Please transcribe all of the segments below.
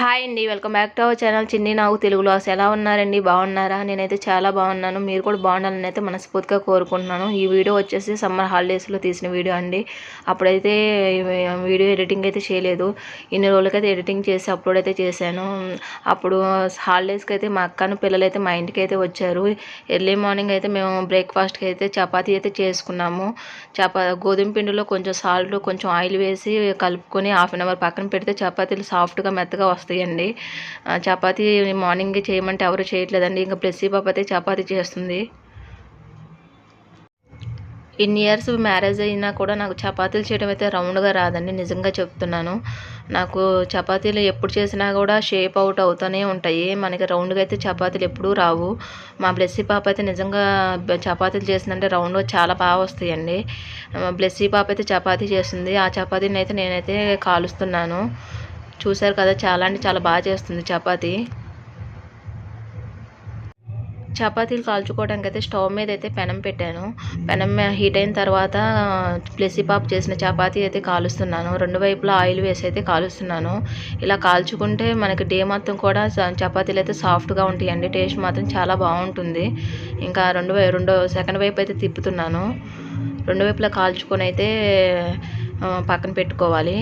Hi అండి welcome back to our channel. Chinni నాకు తెలుగులో అసలు ఎలా ఉన్నారండి? బాగున్నారా? నేనైతే చాలా బాగున్నాను. మీరు కూడా బాగుండాలని అయితే మనస్ఫూర్తిగా కోరుకుంటున్నాను. ఈ వీడియో వచ్చేసి సమ్మర్ హాలిడేస్లో తీసిన వీడియో అండి. అప్పుడైతే వీడియో ఎడిటింగ్ అయితే చేయలేదు. ఇన్ని రోజులకైతే ఎడిటింగ్ చేసి అప్లోడ్ అయితే చేశాను. అప్పుడు హాలిడేస్కి అయితే మా అక్కను పిల్లలైతే మా ఇంటికి అయితే వచ్చారు. ఎర్లీ మార్నింగ్ అయితే మేము బ్రేక్ఫాస్ట్కి అయితే చపాతీ అయితే చేసుకున్నాము. చపా గోధుమ పిండిలో కొంచెం సాల్ట్ కొంచెం ఆయిల్ వేసి కలుపుకొని హాఫ్ అన్ అవర్ పక్కన పెడితే చపాతీలు సాఫ్ట్గా మెత్తగా వస్తాయండి ఆ, చపాతీ మార్నింగ్ చేయమంటే ఎవరు చేయట్లేదండి. ఇంకా ప్లెస్సీ పాప అయితే చపాతీ చేస్తుంది. ఇన్ని ఇయర్స్ మ్యారేజ్ అయినా కూడా నాకు చపాతీలు చేయడం అయితే రౌండ్గా రాదండి. నిజంగా చెప్తున్నాను. నాకు చపాతీలు ఎప్పుడు చేసినా కూడా షేప్ అవుట్ అవుతూనే ఉంటాయి. మనకి రౌండ్గా అయితే చపాతీలు ఎప్పుడూ రావు. మా బ్లెస్సీ పాప అయితే నిజంగా చపాతీలు చేసిందంటే రౌండ్గా చాలా బాగా వస్తాయండి. బ్లెస్సీ పాప అయితే చపాతీ చేస్తుంది. ఆ చపాతీని అయితే నేనైతే కాలుస్తున్నాను. చూశారు కదా చాలా అంటే చాలా బాగా చేస్తుంది చపాతీ. చపాతీలు కాల్చుకోవడానికి అయితే స్టవ్ మీద అయితే పెనం పెట్టాను. పెనం హీట్ అయిన తర్వాత ప్లెస్సీ పాప్ చేసిన చపాతీ అయితే కాలుస్తున్నాను. రెండు వైపులా ఆయిల్ వేసి అయితే కాలుస్తున్నాను. ఇలా కాల్చుకుంటే మనకి డే మొత్తం కూడా చపాతీలు అయితే సాఫ్ట్గా ఉంటాయండి. టేస్ట్ మాత్రం చాలా బాగుంటుంది. ఇంకా రెండు రెండో సెకండ్ వైపు అయితే తిప్పుతున్నాను. రెండు వైపులా కాల్చుకొని అయితే పక్కన పెట్టుకోవాలి.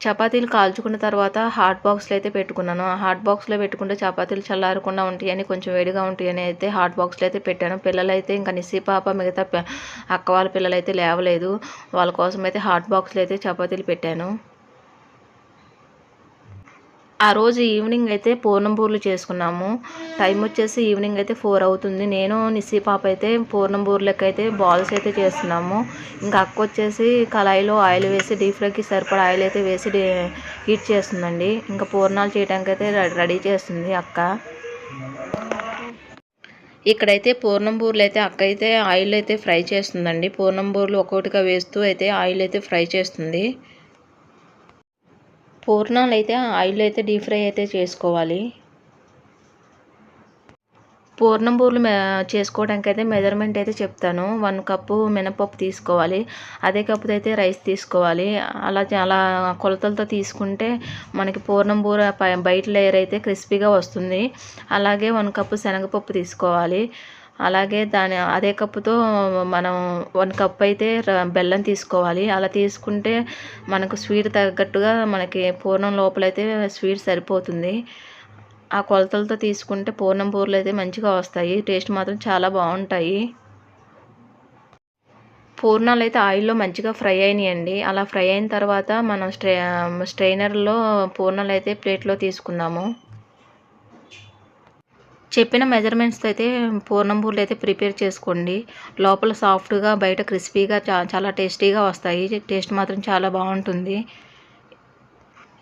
చపాతీలు కాల్చుకున్న తర్వాత హాట్ బాక్స్లో అయితే పెట్టుకున్నాను. ఆ హాట్ బాక్స్లో పెట్టుకుంటే చపాతీలు చల్లారకుండా ఉంటాయని కొంచెం వేడిగా ఉంటాయని అయితే హాట్ బాక్స్లో అయితే పెట్టాను. పిల్లలు అయితే ఇంకా నిస్సి పాప మిగతా అక్క వాళ్ళ పిల్లలు అయితే లేవలేదు. వాళ్ళ కోసం అయితే హాట్ బాక్స్లో అయితే చపాతీలు పెట్టాను. ఆ రోజు ఈవినింగ్ అయితే పూర్ణం బూర్లు చేసుకున్నాము. టైం వచ్చేసి ఈవినింగ్ అయితే ఫోర్ అవుతుంది. నేను నిస్సి పాప అయితే పూర్ణం బూర్లకి అయితే బాల్స్ అయితే చేస్తున్నాము. ఇంకా అక్క వచ్చేసి కళాయిలో ఆయిల్ వేసి డీప్ ఫ్రైకి సరిపడా ఆయిల్ అయితే వేసి హీట్ చేస్తుందండి. ఇంకా పూర్ణాలు చేయడానికి అయితే రె- రెడీ చేస్తుంది అక్క. ఇక్కడైతే పూర్ణం బూర్లు అయితే అక్క అయితే ఆయిల్ అయితే ఫ్రై చేస్తుందండి. పూర్ణం బూర్లు ఒక్కొక్కటిగా వేస్తూ అయితే ఆయిల్ అయితే ఫ్రై చేస్తుంది. పూర్ణాలు అయితే ఆయిల్ అయితే డీప్ ఫ్రై అయితే చేసుకోవాలి. పూర్ణం బూర్లు మె చేసుకోవడానికి అయితే మెజర్మెంట్ అయితే చెప్తాను. వన్ కప్పు మినపప్పు తీసుకోవాలి. అదే కప్పుతో అయితే రైస్ తీసుకోవాలి. అలా అలా కొలతలతో తీసుకుంటే మనకి పూర్ణం బూర బయట లేయర్ అయితే క్రిస్పీగా వస్తుంది. అలాగే వన్ కప్పు శనగపప్పు తీసుకోవాలి. అలాగే దాని అదే కప్పుతో మనం వన్ కప్ అయితే బెల్లం తీసుకోవాలి. అలా తీసుకుంటే మనకు స్వీట్ తగ్గట్టుగా మనకి పూర్ణం లోపలైతే స్వీట్ సరిపోతుంది. ఆ కొలతలతో తీసుకుంటే పూర్ణం పూర్లు అయితే మంచిగా వస్తాయి. టేస్ట్ మాత్రం చాలా బాగుంటాయి. పూర్ణాలు అయితే ఆయిల్లో మంచిగా ఫ్రై అయినాయండి. అలా ఫ్రై అయిన తర్వాత మనం స్ట్రై స్ట్రైనర్లో పూర్ణాలు అయితే ప్లేట్లో తీసుకుందాము. చెప్పిన మెజర్మెంట్స్తో అయితే పూర్ణం బూరెలు అయితే ప్రిపేర్ చేసుకోండి. లోపల సాఫ్ట్గా బయట క్రిస్పీగా చాలా టేస్టీగా వస్తాయి. టేస్ట్ మాత్రం చాలా బాగుంటుంది.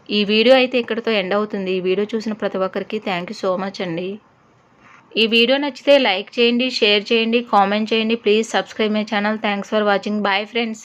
ఈ వీడియో అయితే ఇక్కడితో ఎండ్ అవుతుంది. ఈ వీడియో చూసిన ప్రతి ఒక్కరికి థ్యాంక్ యూ సో మచ్ అండి. ఈ వీడియో నచ్చితే లైక్ చేయండి షేర్ చేయండి కామెంట్ చేయండి. Please subscribe my channel thanks for watching bye friends